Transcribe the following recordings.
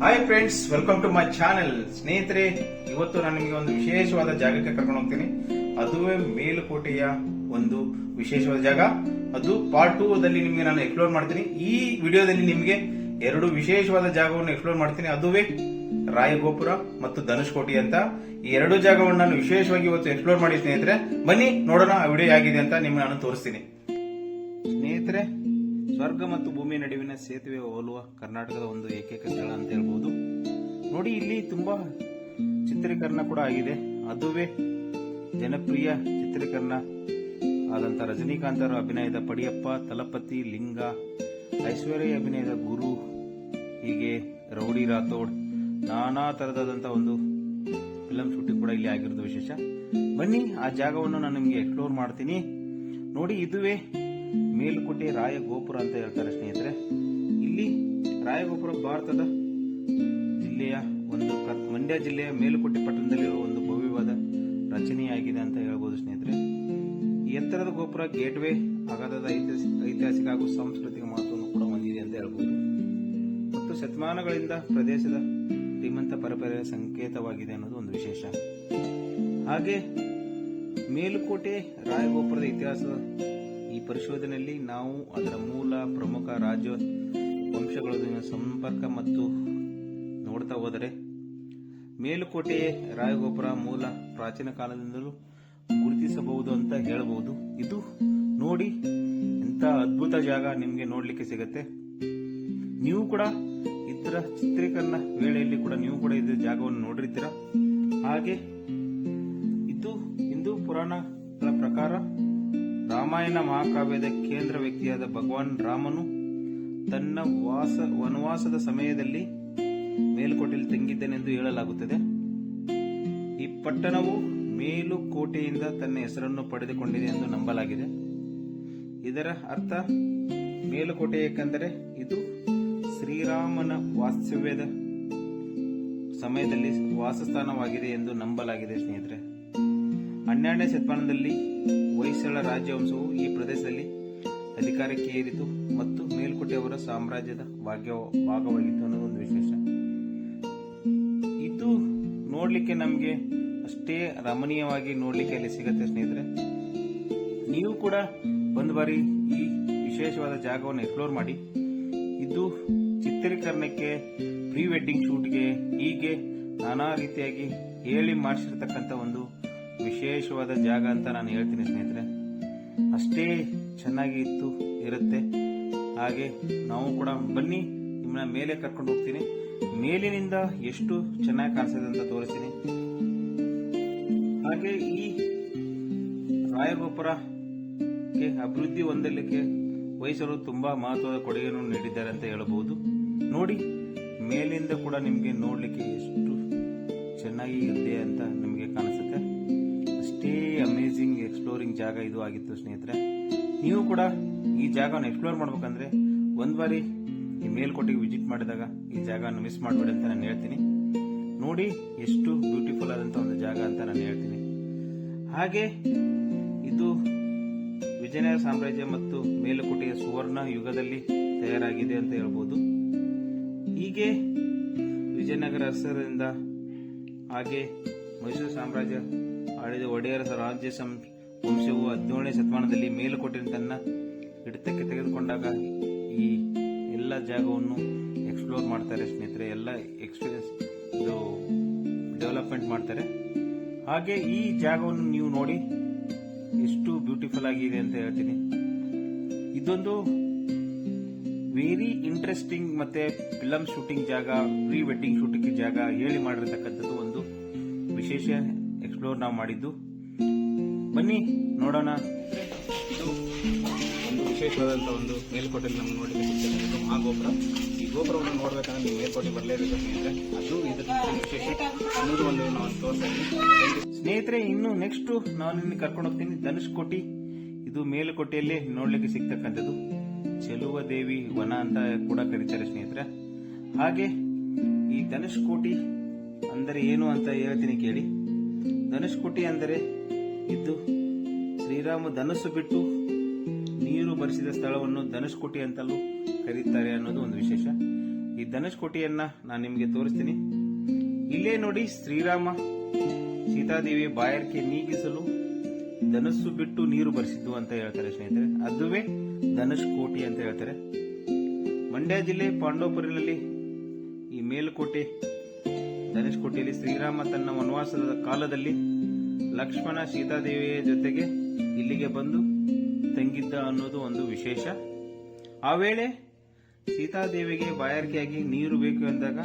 Hi friends welcome to my channel ಸ್ನೇಹಿತರೆ, ಇವತ್ತು ನಾನು ನಿಮಗೆ ಒಂದು ವಿಶೇಷವಾದ ಜಾಗಕ್ಕೆ ಕರ್ಕೊಂಡು ಹೋಗ್ತೀನಿ. ಅದುವೇ ಮೇಲುಕೋಟೆಯ ಒಂದು ವಿಶೇಷವಾದ ಜಾಗ. ಅದು ಪಾರ್ಟ್ ಟೂ ದಲ್ಲಿ ನಿಮಗೆ ನಾನು ಎಕ್ಸ್ಪ್ಲೋರ್ ಮಾಡ್ತೀನಿ. ಈ ವಿಡಿಯೋದಲ್ಲಿ ನಿಮಗೆ ಎರಡು ವಿಶೇಷವಾದ ಜಾಗವನ್ನು ಎಕ್ಸ್ಪ್ಲೋರ್ ಮಾಡ್ತೀನಿ. ಅದುವೇ ರಾಯಗೋಪುರ ಮತ್ತು ಧನುಷ್ಕೋಟಿ ಅಂತ. ಈ ಎರಡು ಜಾಗವನ್ನು ನಾನು ವಿಶೇಷವಾಗಿ ಇವತ್ತು ಎಕ್ಸ್ಪ್ಲೋರ್ ಮಾಡಿ ಸ್ನೇಹಿತರೆ, ಬನ್ನಿ ನೋಡೋಣ ಆ ವಿಡಿಯೋ ಆಗಿದೆ ಅಂತ ನಿಮ್ಗೆ ನಾನು ತೋರಿಸ್ತೀನಿ. ಸ್ನೇಹಿತರೆ ಸ್ವರ್ಗ ಮತ್ತು ಭೂಮಿ ನಡುವಿನ ಸೇತುವೆ ಹೋಲುವ ಕರ್ನಾಟಕದ ಒಂದು ಏಕೈಕ ಸ್ಥಳ ಅಂತ ಹೇಳ್ಬೋದು. ನೋಡಿ, ಇಲ್ಲಿ ತುಂಬಾ ಚಿತ್ರೀಕರಣ ಕೂಡ ಆಗಿದೆ. ಅದುವೇ ಜನಪ್ರಿಯ ಚಿತ್ರೀಕರಣ ಆದಂತ ರಜನಿಕಾಂತರ ಅಭಿನಯದ ಪಡಿಯಪ್ಪ, ತಲಪತಿ, ಲಿಂಗ, ಐಶ್ವರ್ಯ ಅಭಿನಯದ ಗುರು, ಹೀಗೆ ರೌಡಿ ರಾಥೋಡ್, ನಾನಾ ತರದಾದಂತ ಒಂದು ಫಿಲಂ ಶೂಟಿಂಗ್ ಕೂಡ ಇಲ್ಲಿ ಆಗಿರೋದು ವಿಶೇಷ. ಬನ್ನಿ, ಆ ಜಾಗವನ್ನು ನಾನು ನಿಮಗೆ ಎಕ್ಸ್ಪ್ಲೋರ್ ಮಾಡ್ತೀನಿ. ನೋಡಿ, ಇದುವೇ ಮೇಲುಕೋಟೆ ರಾಯಗೋಪುರ ಅಂತ ಹೇಳ್ತಾರೆ ಸ್ನೇಹಿತರೆ. ಇಲ್ಲಿ ರಾಯಗೋಪುರ ಭಾರತದ ಜಿಲ್ಲೆಯ ಒಂದು ಮಂಡ್ಯ ಜಿಲ್ಲೆಯ ಮೇಲುಕೋಟೆ ಪಟ್ಟಣದಲ್ಲಿರುವ ಒಂದು ಭವ್ಯವಾದ ರಚನೆಯಾಗಿದೆ ಅಂತ ಹೇಳ್ಬೋದು ಸ್ನೇಹಿತರೆ. ಎತ್ತರದ ಗೋಪುರ ಗೇಟ್ವೇ ಅಗಾಧದ ಐತಿಹಾಸಿಕ ಹಾಗೂ ಸಾಂಸ್ಕೃತಿಕ ಮಹತ್ವವನ್ನು ಕೂಡ ಹೊಂದಿದೆ ಅಂತ ಹೇಳ್ಬೋದು. ಮತ್ತು ಶತಮಾನಗಳಿಂದ ಪ್ರದೇಶದ ಶ್ರೀಮಂತ ಪರಂಪರೆಯ ಸಂಕೇತವಾಗಿದೆ ಅನ್ನೋದು ಒಂದು ವಿಶೇಷ. ಹಾಗೆ ಮೇಲುಕೋಟೆ ರಾಯಗೋಪುರದ ಇತಿಹಾಸದ ಈ ಪರಿಶೋಧನೆಯಲ್ಲಿ ನಾವು ಅದರ ಮೂಲ ಪ್ರಮುಖ ರಾಜ್ಯ ವಂಶಗಳ ಸಂಪರ್ಕ ಮತ್ತು ನೋಡ್ತಾ ಹೋದರೆ ಮೇಲುಕೋಟೆ ರಾಯಗೋಪುರ ಮೂಲ ಪ್ರಾಚೀನ ಕಾಲದಿಂದಲೂ ಗುರುತಿಸಬಹುದು ಅಂತ ಹೇಳಬಹುದು. ಇದು ನೋಡಿ ಇಂಥ ಅದ್ಭುತ ಜಾಗ ನಿಮಗೆ ನೋಡಲಿಕ್ಕೆ ಸಿಗತ್ತೆ. ನೀವು ಕೂಡ ಇದರ ಚಿತ್ರೀಕರಣ ವೇಳೆಯಲ್ಲಿ ಕೂಡ ನೀವು ಕೂಡ ಇದರ ಜಾಗವನ್ನು ನೋಡಿರ್ತೀರ. ಹಾಗೆ ಇದು ಹಿಂದೂ ಪುರಾಣಗಳ ಪ್ರಕಾರ ರಾಮಾಯಣ ಮಹಾಕಾವ್ಯದ ಕೇಂದ್ರ ವ್ಯಕ್ತಿಯಾದ ಭಗವಾನ್ ರಾಮನು ತನ್ನ ವಾಸ, ವನವಾಸದ ಸಮಯದಲ್ಲಿ ಮೇಲುಕೋಟೆಯಲ್ಲಿ ತಂಗಿದ್ದನೆಂದು ಹೇಳಲಾಗುತ್ತದೆ. ಈ ಪಟ್ಟಣವು ಮೇಲುಕೋಟೆಯಿಂದ ತನ್ನ ಹೆಸರನ್ನು ಪಡೆದುಕೊಂಡಿದೆ ಎಂದು ನಂಬಲಾಗಿದೆ. ಇದರ ಅರ್ಥ, ಮೇಲುಕೋಟೆ ಏಕೆಂದರೆ ಇದು ಶ್ರೀರಾಮನ ವಾಸ್ತವ್ಯದ ಸಮಯದಲ್ಲಿ ವಾಸಸ್ಥಾನವಾಗಿದೆ ಎಂದು ನಂಬಲಾಗಿದೆ, ಸ್ನೇಹಿತರೆ. ಹನ್ನೆರಡನೇ ಶತಮಾನದಲ್ಲಿ ಹೊಯ್ಸಳ ರಾಜವಂಶವು ಈ ಪ್ರದೇಶದಲ್ಲಿ ಅಧಿಕಾರಕ್ಕೆ ಏರಿತು ಮತ್ತು ಮೇಲ್ಕೋಟೆಯವರ ಸಾಮ್ರಾಜ್ಯದ ಭಾಗ್ಯ ಭಾಗವಾಗಿತ್ತು ಅನ್ನೋದು ಒಂದು ವಿಶೇಷ. ಇದು ನೋಡಲಿಕ್ಕೆ ನಮಗೆ ಅಷ್ಟೇ ರಮಣೀಯವಾಗಿ ನೋಡಲಿಕ್ಕೆ ಅಲ್ಲಿ ಸಿಗತ್ತೆ ಸ್ನೇಹಿತರೆ. ನೀವು ಕೂಡ ಒಂದು ಬಾರಿ ಈ ವಿಶೇಷವಾದ ಜಾಗವನ್ನು ಎಕ್ಸ್ಪ್ಲೋರ್ ಮಾಡಿ. ಇದು ಚಿತ್ರೀಕರಣಕ್ಕೆ ಪ್ರೀ ವೆಡ್ಡಿಂಗ್ ಶೂಟ್ಗೆ ಹೀಗೆ ನಾನಾ ರೀತಿಯಾಗಿ ಹೇಳಿ ಮಾಡಿಸಿರ್ತಕ್ಕಂಥ ಒಂದು ವಿಶೇಷವಾದ ಜಾಗ ಅಂತ ನಾನು ಹೇಳ್ತೀನಿ ಸ್ನೇಹಿತರೆ. ಅಷ್ಟೇ ಚೆನ್ನಾಗಿ ಇತ್ತು, ಇರುತ್ತೆ. ಹಾಗೆ ನಾವು ಕೂಡ ಬನ್ನಿ, ನಿಮ್ಮನ್ನ ಮೇಲೆ ಕರ್ಕೊಂಡು ಹೋಗ್ತೀನಿ. ಮೇಲಿನಿಂದ ಎಷ್ಟು ಚೆನ್ನಾಗಿ ಕಾಣಿಸ್ತದೆ ಅಂತ ತೋರಿಸ್ತೀನಿ. ಹಾಗೆ ಈ ರಾಯಗೋಪುರಕ್ಕೆ ಅಭಿವೃದ್ಧಿ ಹೊಂದಲಿಕ್ಕೆ ವಯಸ್ಸರು ತುಂಬಾ ಮಹತ್ವದ ಕೊಡುಗೆಯನ್ನು ನೀಡಿದ್ದಾರೆ ಅಂತ ಹೇಳಬಹುದು ನೋಡಿ, ಮೇಲಿಂದ ಕೂಡ ನಿಮಗೆ ನೋಡಲಿಕ್ಕೆ ಎಷ್ಟು ಚೆನ್ನಾಗಿ ಇದೆ ಅಂತ ಅಮೇಜಿಂಗ್ ಎಕ್ಸ್ಪ್ಲೋರಿಂಗ್ ಜಾಗ ಇದು ಆಗಿತ್ತು ಸ್ನೇಹಿತರೆ. ನೀವು ಕೂಡ ಈ ಜಾಗವನ್ನು ಎಕ್ಸ್ಪ್ಲೋರ್ ಮಾಡ್ಬೇಕಂದ್ರೆ ಒಂದ್ ಬಾರಿ ಈ ಮೇಲ್ಕೋಟೆಗೆ ವಿಸಿಟ್ ಮಾಡಿದಾಗ ಈ ಜಾಗವನ್ನು ಮಿಸ್ ಮಾಡಬೇಡಿ ಅಂತ ನಾನು ಹೇಳ್ತೀನಿ. ನೋಡಿ ಎಷ್ಟು ಬ್ಯೂಟಿಫುಲ್ ಆದಂತ ಒಂದು ಜಾಗ ಅಂತ ನಾನು ಹೇಳ್ತೀನಿ. ಹಾಗೆ ಇದು ವಿಜಯನಗರ ಸಾಮ್ರಾಜ್ಯ ಮತ್ತು ಮೇಲುಕೋಟೆಯ ಸುವರ್ಣ ಯುಗದಲ್ಲಿ ತಯಾರಾಗಿದೆ ಅಂತ ಹೇಳ್ಬೋದು. ಹೀಗೆ ವಿಜಯನಗರ ಅರಸರಿಂದ ಹಾಗೆ ಮೈಸೂರು ಸಾಮ್ರಾಜ್ಯ ಆಳಿದ ಒಡೆಯರ ರಾಜ್ಯ ಸಂ- ವಂಶವು ಹದಿನೇಳನೇ ಶತಮಾನದಲ್ಲಿ ಮೇಲುಕೋಟೆಯನ್ನು ತನ್ನ ಹಿಡಿತಕ್ಕೆ ತೆಗೆದುಕೊಂಡಾಗ ಈ ಎಲ್ಲ ಜಾಗವನ್ನು ಎಕ್ಸ್ಪ್ಲೋರ್ ಮಾಡ್ತಾರೆ ಸ್ನೇಹಿತರೆ. ಎಲ್ಲ ಎಕ್ಸ್ಪೀರಿಯನ್ಸ್ ಇದು ಡೆವಲಪ್ಮೆಂಟ್ ಮಾಡ್ತಾರೆ. ಹಾಗೆ ಈ ಜಾಗವನ್ನು ನೀವು ನೋಡಿ ಎಷ್ಟು ಬ್ಯೂಟಿಫುಲ್ ಆಗಿದೆ ಅಂತ ಹೇಳ್ತೀನಿ. ಇದೊಂದು ವೆರಿ ಇಂಟ್ರೆಸ್ಟಿಂಗ್ ಮತ್ತೆ ಫಿಲಮ್ ಶೂಟಿಂಗ್ ಜಾಗ ಪ್ರೀ ವೆಡ್ಡಿಂಗ್ ಶೂಟಿಂಗ್ ಜಾಗ ಹೇಳಿ ಮಾಡಿರ್ತಕ್ಕಂಥದ್ದು ಒಂದು ವಿಶೇಷ ಎಕ್ಸ್ಪ್ಲೋರ್ ನಾವು ಮಾಡಿದ್ದು. ಬನ್ನಿ, ನೋಡೋಣ. ಒಂದು ವಿಶೇಷವಾದಂತಹ ಒಂದು ಮೇಲ್ಕೋಟೆಯಲ್ಲಿ ನಮ್ಗೆ ನೋಡಿ ಆ ಗೋಪುರ. ಈ ಗೋಪುರವನ್ನು ನೋಡ್ಬೇಕಂದ್ರೆ ನೀವು ಮೇಲ್ಕೋಟೆ ಬರಲೇಬೇಕು ಸ್ನೇಹಿತರೆ ಅದು ಇದರ ವಿಶೇಷ ಅನ್ನೋದು ಒಂದು ನಾವು ತೋರಿಸ್ತಾ ಇದ್ದೀವಿ. ಸ್ನೇಹಿತರೆ, ಇನ್ನು ನೆಕ್ಸ್ಟ್ ನಾನು ನಿನ್ನ ಕರ್ಕೊಂಡು ಹೋಗ್ತೀನಿ. ಧನುಷ್ಕೋಟಿ. ಇದು ಮೇಲುಕೋಟೆಯಲ್ಲಿ ನೋಡ್ಲಿಕ್ಕೆ ಸಿಗ್ತಕ್ಕಂಥದ್ದು. ಚೆಲುವ ದೇವಿ ವನ ಅಂತ ಕೂಡ ಕರೀತಾರೆ ಸ್ನೇಹಿತರೆ. ಹಾಗೆ ಈ ಧನುಷ್ಕೋಟಿ ಅಂದರೆ ಏನು ಅಂತ ಹೇಳ್ತೀನಿ ಕೇಳಿ. ಧನುಷ್ಕೋಟಿ ಅಂದರೆ ಇದು ಶ್ರೀರಾಮ ಧನುಸ್ಸು ಬಿಟ್ಟು ನೀರು ಬರಿಸಿದ ಸ್ಥಳವನ್ನು ಧನುಷ್ಕೋಟಿ ಅಂತಲೂ ಕರೀತಾರೆ ಅನ್ನೋದು ಒಂದು ವಿಶೇಷ. ಈ ಧನುಷ್ಕೋಟಿಯನ್ನ ನಾನು ನಿಮಗೆ ತೋರಿಸ್ತೀನಿ. ಇಲ್ಲೇ ನೋಡಿ ಶ್ರೀರಾಮ ಸೀತಾದೇವಿ ಬಾಯರ್ಕೆ ನೀಗಿಸಲು ಧನಸ್ಸು ಬಿಟ್ಟು ನೀರು ಬರೆಸಿದ್ದು ಅಂತ ಹೇಳ್ತಾರೆ ಸ್ನೇಹಿತರೆ. ಅದುವೇ ಧನುಷ್ ಕೋಟಿ ಅಂತ ಹೇಳ್ತಾರೆ. ಮಂಡ್ಯ ಜಿಲ್ಲೆ ಪಾಂಡವಪುರಿನಲ್ಲಿ ಈ ಮೇಲುಕೋಟೆ ಧನುಷ್ ಕೋಟೆಯಲ್ಲಿ ಶ್ರೀರಾಮ ತನ್ನ ವನವಾಸದ ಕಾಲದಲ್ಲಿ ಲಕ್ಷ್ಮಣ ಸೀತಾದೇವಿಯ ಜೊತೆಗೆ ಇಲ್ಲಿಗೆ ಬಂದು ತಂಗಿದ್ದ ಅನ್ನೋದು ಒಂದು ವಿಶೇಷ. ಆ ವೇಳೆ ಸೀತಾದೇವಿಗೆ ಬಾಯಾರಿಕೆಯಾಗಿ ನೀರು ಬೇಕು ಎಂದಾಗ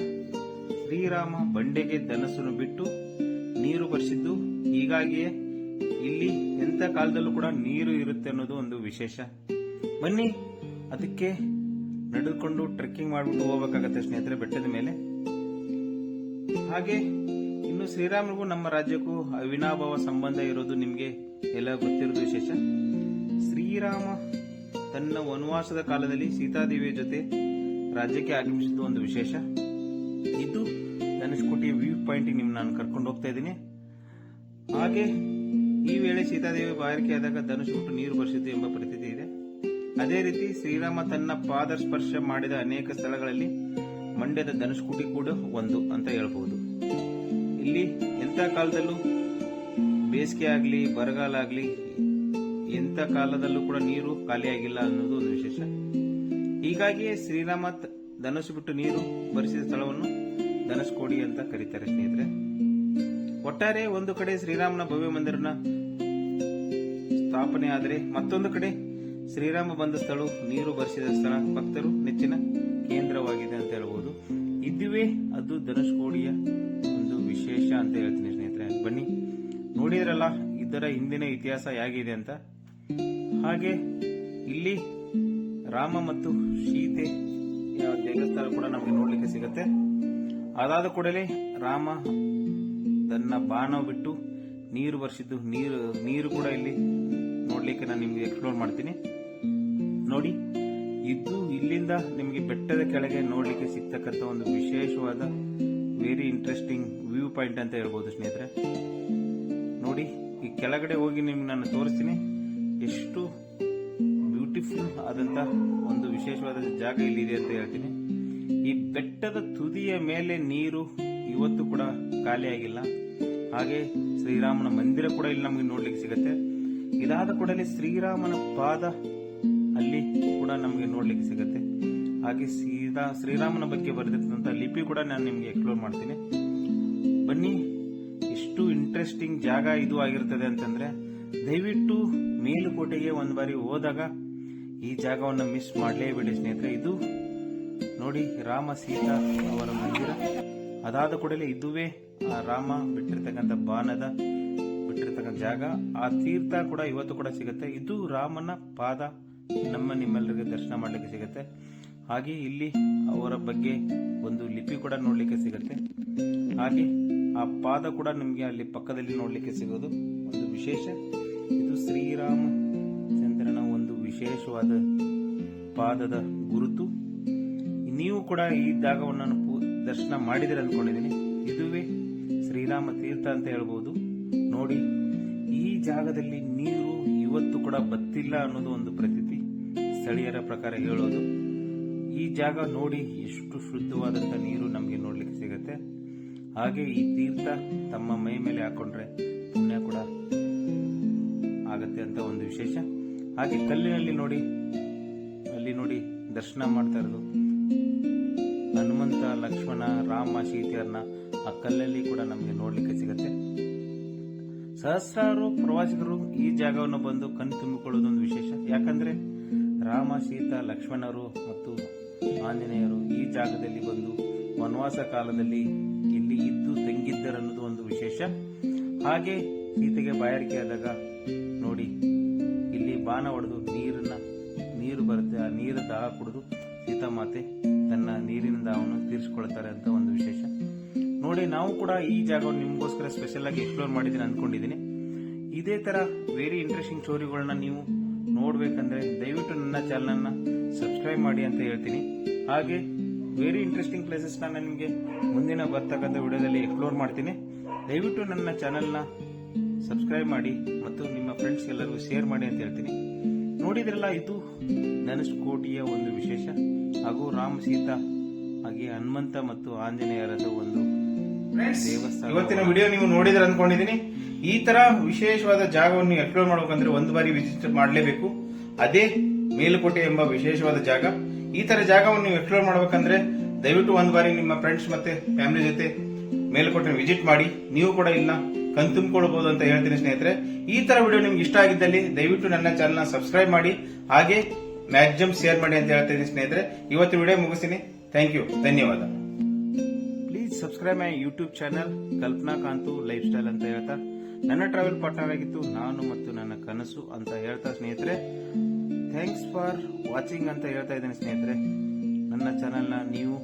ಶ್ರೀರಾಮ ಬಂಡೆಗೆ ಧನಸ್ಸನ್ನು ಬಿಟ್ಟು ನೀರು ಬರೆಸಿದ್ದು ಹೀಗಾಗಿಯೇ ಇಲ್ಲಿ ಎಂತ ಕಾಲದಲ್ಲೂ ಕೂಡ ನೀರು ಇರುತ್ತೆ ಅನ್ನೋದು ಒಂದು ವಿಶೇಷ. ಬನ್ನಿ, ಅದಕ್ಕೆ ನಡೆದುಕೊಂಡು ಟ್ರೆಕ್ಕಿಂಗ್ ಮಾಡಿಬಿಟ್ಟು ಹೋಗ್ಬೇಕಾಗತ್ತೆ ಸ್ನೇಹಿತರೆ ಬೆಟ್ಟದ ಮೇಲೆ. ಹಾಗೆ ಇನ್ನು ಶ್ರೀರಾಮನಿಗೂ ನಮ್ಮ ರಾಜ್ಯಕ್ಕೂ ಅವಿನಾಭಾವ ಸಂಬಂಧ ಇರೋದು ನಿಮಗೆ ಎಲ್ಲ ಗೊತ್ತಿರೋದು ವಿಶೇಷ. ಶ್ರೀರಾಮ ತನ್ನ ವನವಾಸದ ಕಾಲದಲ್ಲಿ ಸೀತಾದೇವಿಯ ಜೊತೆ ರಾಜ್ಯಕ್ಕೆ ಆಗಮಿಸಿದ್ದು ಒಂದು ವಿಶೇಷ. ಇದು ಧನುಷ್ಕೋಟಿಯ ವ್ಯೂ ಪಾಯಿಂಟಿಗೆ ನಿಮ್ಗೆ ನಾನು ಕರ್ಕೊಂಡು ಹೋಗ್ತಾ ಇದ್ದೀನಿ. ಹಾಗೆ ಈ ವೇಳೆ ಸೀತಾದೇವಿ ಬಾಯಾರಿಕೆ ಆದಾಗ ಧನುಷ್ ಬಿಟ್ಟು ನೀರು ಬರ್ಸಿದ್ದು ಎಂಬ ಪ್ರತೀತಿ ಇದೆ. ಅದೇ ರೀತಿ ಶ್ರೀರಾಮ ತನ್ನ ಪಾದ ಸ್ಪರ್ಶ ಮಾಡಿದ ಅನೇಕ ಸ್ಥಳಗಳಲ್ಲಿ ಮಂಡ್ಯದ ಧನುಷ್ಕೋಟಿ ಕೂಡ ಒಂದು ಅಂತ ಹೇಳಬಹುದು ಇಲ್ಲಿ ಎಂಥ ಕಾಲದಲ್ಲೂ ಬೇಸಿಗೆ ಆಗಲಿ, ಬರಗಾಲ ಆಗಲಿ ಎಂಥ ಕಾಲದಲ್ಲೂ ಕೂಡ ನೀರು ಖಾಲಿಯಾಗಿಲ್ಲ ಅನ್ನೋದು ಒಂದು ವಿಶೇಷ. ಹೀಗಾಗಿಯೇ ಶ್ರೀರಾಮ ತ- ಧನುಷ್ ಬಿಟ್ಟು ನೀರು ಬರಿಸಿದ ಸ್ಥಳವನ್ನು ಧನುಷ್ಕೋಡಿ ಅಂತ ಕರೀತಾರೆ ಸ್ನೇಹಿತರೆ. ಒಟ್ಟಾರೆ ಒಂದು ಕಡೆ ಶ್ರೀರಾಮನ ಭವ್ಯ ಮಂದಿರನ ಸ್ಥಾಪನೆ ಆದರೆ ಮತ್ತೊಂದು ಕಡೆ ಶ್ರೀರಾಮ ಬಂದ ಸ್ಥಳ ನೀರು ಬರಿಸಿದ ಸ್ಥಳ, ಭಕ್ತರು ನೆಚ್ಚಿನ ಕೇಂದ್ರವಾಗಿದೆ ಅಂತ ಹೇಳ್ಬೋದು. ಇದುವೇ ಅದು ಧನುಷ್ಕೋಡಿಯ ಒಂದು ವಿಶೇಷ ಅಂತ ಹೇಳ್ತೀನಿ ಸ್ನೇಹಿತರೆ. ಬನ್ನಿ. ನೋಡಿದ್ರಲ್ಲ, ಇದರ ಹಿಂದಿನ ಇತಿಹಾಸ ಹೇಗಿದೆ ಅಂತ? ಹಾಗೆ ಇಲ್ಲಿ ರಾಮ ಮತ್ತು ಸೀತೆ ದೇವಸ್ಥಾನ ಕೂಡ ನಮಗೆ ನೋಡ್ಲಿಕ್ಕೆ ಸಿಗುತ್ತೆ. ಅದಾದ ಕೂಡಲೇ ರಾಮ ತನ್ನ ಬಾಣ ಬಿಟ್ಟು ನೀರು ಬರ್ಸಿದ್ದು, ನೀರು ನೀರು ಕೂಡ ಇಲ್ಲಿ ನೋಡ್ಲಿಕ್ಕೆ ನಾನು ನಿಮ್ಗೆ ಎಕ್ಸ್ಪ್ಲೋರ್ ಮಾಡ್ತೀನಿ. ನೋಡಿ. ಇದು ಇಲ್ಲಿಂದ ನಿಮಗೆ ಬೆಟ್ಟದ ಕೆಳಗೆ ನೋಡಲಿಕ್ಕೆ ಸಿಗ್ತಕ್ಕಂಥ ಒಂದು ವಿಶೇಷವಾದ ವೆರಿ ಇಂಟ್ರೆಸ್ಟಿಂಗ್ ವ್ಯೂ ಪಾಯಿಂಟ್ ಅಂತ ಹೇಳ್ಬೋದು ಸ್ನೇಹಿತರೆ. ನೋಡಿ, ಈ ಕೆಳಗಡೆ ಹೋಗಿ ನಿಮ್ಗೆ ನಾನು ತೋರಿಸ್ತೀನಿ. ಎಷ್ಟು ಬ್ಯೂಟಿಫುಲ್ ಆದಂತ ಒಂದು ವಿಶೇಷವಾದ ಜಾಗ ಇಲ್ಲಿದೆ ಅಂತ ಹೇಳ್ತೀನಿ. ಈ ಬೆಟ್ಟದ ತುದಿಯ ಮೇಲೆ ನೀರು ಇವತ್ತು ಕೂಡ ಖಾಲಿಯಾಗಿಲ್ಲ ಹಾಗೆ ಶ್ರೀರಾಮನ ಮಂದಿರ ಕೂಡ ಇಲ್ಲಿ ನಮಗೆ ನೋಡ್ಲಿಕ್ಕೆ ಸಿಗುತ್ತೆ. ಇದಾದ ಕೂಡಲೇ ಶ್ರೀರಾಮನ ಪಾದ ಅಲ್ಲಿ ಕೂಡ ನಮಗೆ ನೋಡ್ಲಿಕ್ಕೆ ಸಿಗುತ್ತೆ. ಹಾಗೆ ಸೀದಾ ಶ್ರೀರಾಮನ ಬಗ್ಗೆ ಬರೆದಿರ್ತಕ್ಕಂಥ ಲಿಪಿ ಕೂಡ ನಾನು ನಿಮಗೆ ಎಕ್ಸ್ಪ್ಲೋರ್ ಮಾಡ್ತೀನಿ. ಬನ್ನಿ, ಎಷ್ಟು ಇಂಟ್ರೆಸ್ಟಿಂಗ್ ಜಾಗ ಇದು ಆಗಿರ್ತದೆ ಅಂತಂದ್ರೆ, ದಯವಿಟ್ಟು ಮೇಲುಕೋಟೆಗೆ ಒಂದು ಬಾರಿ ಹೋದಾಗ ಈ ಜಾಗವನ್ನು ಮಿಸ್ ಮಾಡಲೇಬೇಡಿ ಸ್ನೇಹಿತರೆ. ಇದು ನೋಡಿ ರಾಮ ಸೀತಾ ಅವರ ಮಂದಿರ. ಅದಾದ ಕೂಡಲೇ ಇದುವೇ ಆ ರಾಮ ಬಿಟ್ಟಿರ್ತಕ್ಕಂಥ ಬಾಣದ ಬಿಟ್ಟಿರ್ತಕ್ಕಂಥ ಜಾಗ. ಆ ತೀರ್ಥ ಕೂಡ ಇವತ್ತು ಕೂಡ ಸಿಗುತ್ತೆ. ಇದು ರಾಮನ ಪಾದ. ನಮ್ಮ ನಿಮ್ಮೆಲ್ಲರಿಗೆ ದರ್ಶನ ಮಾಡಲಿಕ್ಕೆ ಸಿಗುತ್ತೆ. ಹಾಗೆ ಇಲ್ಲಿ ಅವರ ಬಗ್ಗೆ ಒಂದು ಲಿಪಿ ಕೂಡ ನೋಡಲಿಕ್ಕೆ ಸಿಗುತ್ತೆ. ಹಾಗೆ ಆ ಪಾದ ಕೂಡ ನಿಮಗೆ ಅಲ್ಲಿ ಪಕ್ಕದಲ್ಲಿ ನೋಡಲಿಕ್ಕೆ ಸಿಗೋದು. ಒಂದು ವಿಶೇಷ. ಇದು ಶ್ರೀರಾಮ ಚಂದ್ರನ ಒಂದು ವಿಶೇಷವಾದ ಪಾದದ ಗುರುತು. ನೀವು ಕೂಡ ಈ ಜಾಗವನ್ನು ದರ್ಶನ ಮಾಡಿದಿರ ಅಂದ್ಕೊಂಡಿದ್ದೀನಿ. ಇದುವೇ ಶ್ರೀರಾಮ ತೀರ್ಥ ಅಂತ ಹೇಳ್ಬೋದು. ನೋಡಿ, ಈ ಜಾಗದಲ್ಲಿ ನೀರು ಇವತ್ತು ಕೂಡ ಬತ್ತಿಲ್ಲ ಅನ್ನೋದು ಒಂದು ಪ್ರತೀತಿ. ಸ್ಥಳೀಯರ ಪ್ರಕಾರ ಹೇಳೋದು, ಈ ಜಾಗ ನೋಡಿ ಎಷ್ಟು ಶುದ್ಧವಾದಂತ ನೀರು ನಮಗೆ ನೋಡಲಿಕ್ಕೆ ಸಿಗುತ್ತೆ. ಹಾಗೆ ಈ ತೀರ್ಥ ತಮ್ಮ ಮೈ ಮೇಲೆ ಹಾಕೊಂಡ್ರೆ ಪುಣ್ಯ ಕೂಡ ಆಗತ್ತೆ ಅಂತ ಒಂದು ವಿಶೇಷ. ಹಾಗೆ ಕಲ್ಲಿನಲ್ಲಿ ನೋಡಿ, ಅಲ್ಲಿ ನೋಡಿ ದರ್ಶನ ಮಾಡ್ತಾ ಇರೋದು. ಹನುಮಂತ, ಲಕ್ಷ್ಮಣ, ರಾಮ ಸೀತೆಯರನ್ನ ಆ ಕಲ್ಲಲ್ಲಿ ಕೂಡ ನಮಗೆ ನೋಡಲಿಕ್ಕೆ ಸಿಗುತ್ತೆ. ಸಹಸ್ರಾರು ಪ್ರವಾಸಿಗರು ಈ ಜಾಗವನ್ನು ಬಂದು ಕಣ್ ತುಂಬಿಕೊಳ್ಳೋದು ಒಂದು ವಿಶೇಷ. ಯಾಕಂದ್ರೆ ರಾಮ, ಸೀತಾ, ಲಕ್ಷ್ಮಣರು ಮತ್ತು ಆಂಜನೇಯರು ಈ ಜಾಗದಲ್ಲಿ ಬಂದು ವನವಾಸ ಕಾಲದಲ್ಲಿ ಇಲ್ಲಿ ಇದ್ದು ತಂಗಿದ್ದರನ್ನೋದು ಒಂದು ವಿಶೇಷ. ಹಾಗೆ ಸೀತೆಗೆ ಬಾಯಾರಿಕೆ ಆದಾಗ ನೋಡಿ, ಇಲ್ಲಿ ಬಾಣ ಹೊಡೆದು ನೀರನ್ನ, ನೀರು ಬರುತ್ತೆ, ಆ ನೀರು ದಾಹ ಕುಡಿದು ಸೀತಾಮಾತೆ ತನ್ನ ನೀರಿನ ದಾಹವನ್ನು ತೀರಿಸಿಕೊಳ್ತಾರೆ ಅಂತ ಒಂದು ವಿಶೇಷ. ನೋಡಿ, ನಾವು ಕೂಡ ಈ ಜಾಗವನ್ನು ನಿಮಗೋಸ್ಕರ ಸ್ಪೆಷಲ್ ಆಗಿ ಎಕ್ಸ್ಪ್ಲೋರ್ ಮಾಡಿದ್ದೀನಿ ಅನ್ಕೊಂಡಿದ್ದೀನಿ. ಇದೇ ತರ ವೆರಿ ಇಂಟ್ರೆಸ್ಟಿಂಗ್ ಸ್ಟೋರಿಗಳನ್ನ ನೀವು ನೋಡ್ಬೇಕಂದ್ರೆ ದಯವಿಟ್ಟು ನನ್ನ ಚಾನಲ್ನ ಸಬ್ಸ್ಕ್ರೈಬ್ ಮಾಡಿ ಅಂತ ಹೇಳ್ತೀನಿ. ಹಾಗೆ ವೆರಿ ಇಂಟ್ರೆಸ್ಟಿಂಗ್ ಪ್ಲೇಸಸ್ನ ನಾನು ನಿಮಗೆ ಮುಂದಿನ ಬರ್ತಕ್ಕಂಥ ವಿಡಿಯೋದಲ್ಲಿ ಎಕ್ಸ್ಪ್ಲೋರ್ ಮಾಡ್ತೀನಿ. ದಯವಿಟ್ಟು ನನ್ನ ಚಾನಲ್ನ ಸಬ್ಸ್ಕ್ರೈಬ್ ಮಾಡಿ ಮತ್ತು ನಿಮ್ಮ ಫ್ರೆಂಡ್ಸ್ ಎಲ್ಲರಿಗೂ ಶೇರ್ ಮಾಡಿ ಅಂತ ಹೇಳ್ತೀನಿ. ನೋಡಿದ್ರಲ್ಲ ಇದು ಧನುಷ್ ಕೋಟಿಯ ಒಂದು ವಿಶೇಷ ಹಾಗೂ ರಾಮ ಸೀತಾ ಹಾಗೆ ಹನುಮಂತ ಮತ್ತು ಆಂಜನೇಯರದ ಒಂದು ದೇವಸ್ಥಾನ. ಇವತ್ತಿನ ವಿಡಿಯೋ ನೀವು ನೋಡಿದ್ರೆ ಅನ್ಕೊಂಡಿದೀನಿ ಈ ತರ ವಿಶೇಷವಾದ ಜಾಗವನ್ನು ಎಕ್ಸ್ಪ್ಲೋರ್ ಮಾಡಬೇಕಂದ್ರೆ ಒಂದು ಬಾರಿ ವಿಸಿಟ್ ಮಾಡಲೇಬೇಕು. ಅದೇ ಮೇಲುಕೋಟೆ ಎಂಬ ವಿಶೇಷವಾದ ಜಾಗ. ಈ ತರ ಜಾಗವನ್ನು ನೀವು ಎಕ್ಸ್ಪ್ಲೋರ್ ಮಾಡಬೇಕಂದ್ರೆ ದಯವಿಟ್ಟು ಒಂದು ಬಾರಿ ನಿಮ್ಮ ಫ್ರೆಂಡ್ಸ್ ಮತ್ತೆ ಫ್ಯಾಮಿಲಿ ಜೊತೆ ಮೇಲುಕೋಟೆ ವಿಸಿಟ್ ಮಾಡಿ. ನೀವು ಕೂಡ ಇಲ್ಲ ಕಣ್ತುಂಬಿಕೊಳ್ಬಹುದು ಅಂತ ಹೇಳ್ತೀನಿ ಸ್ನೇಹಿತರೆ. ಈ ತರ ವಿಡಿಯೋ ನಿಮ್ಗೆ ಇಷ್ಟ ಆಗಿದ್ದಲ್ಲಿ ದಯವಿಟ್ಟು ನನ್ನ ಚಾನಲ್ನ ಸಬ್ಸ್ಕ್ರೈಬ್ ಮಾಡಿ. ಹಾಗೆ ಮ್ಯಾಕ್ಸಿಮಮ್ ಶೇರ್ ಮಾಡಿ ಅಂತ ಹೇಳ್ತೀನಿ ಸ್ನೇಹಿತರೆ. ಇವತ್ತು ವಿಡಿಯೋ ಮುಗಿಸ್ತೀನಿ. ಥ್ಯಾಂಕ್ ಯು ಧನ್ಯವಾದ. Please subscribe my YouTube channel Kalpana Kantu lifestyle ಅಂತ ಹೇಳ್ತಾ. ನನ್ನ ಟ್ರಾವೆಲ್ ಪಾರ್ಟ್ನರ್ ಆಗಿತ್ತು ನಾನು ಮತ್ತು ನನ್ನ ಕನಸು ಅಂತ ಹೇಳ್ತಾ ಸ್ನೇಹಿತರೆ ಥ್ಯಾಂಕ್ಸ್ ಫಾರ್ ವಾಚಿಂಗ್ ಅಂತ ಹೇಳ್ತಾ ಇದ್ದೇನೆ ಸ್ನೇಹಿತರೆ. ನನ್ನ ಚಾನೆಲ್ನ ನೀವು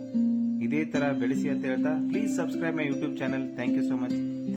ಇದೇ ತರ ಬೆಳೆಸಿ ಅಂತ ಹೇಳ್ತಾ please subscribe my YouTube channel thank you so much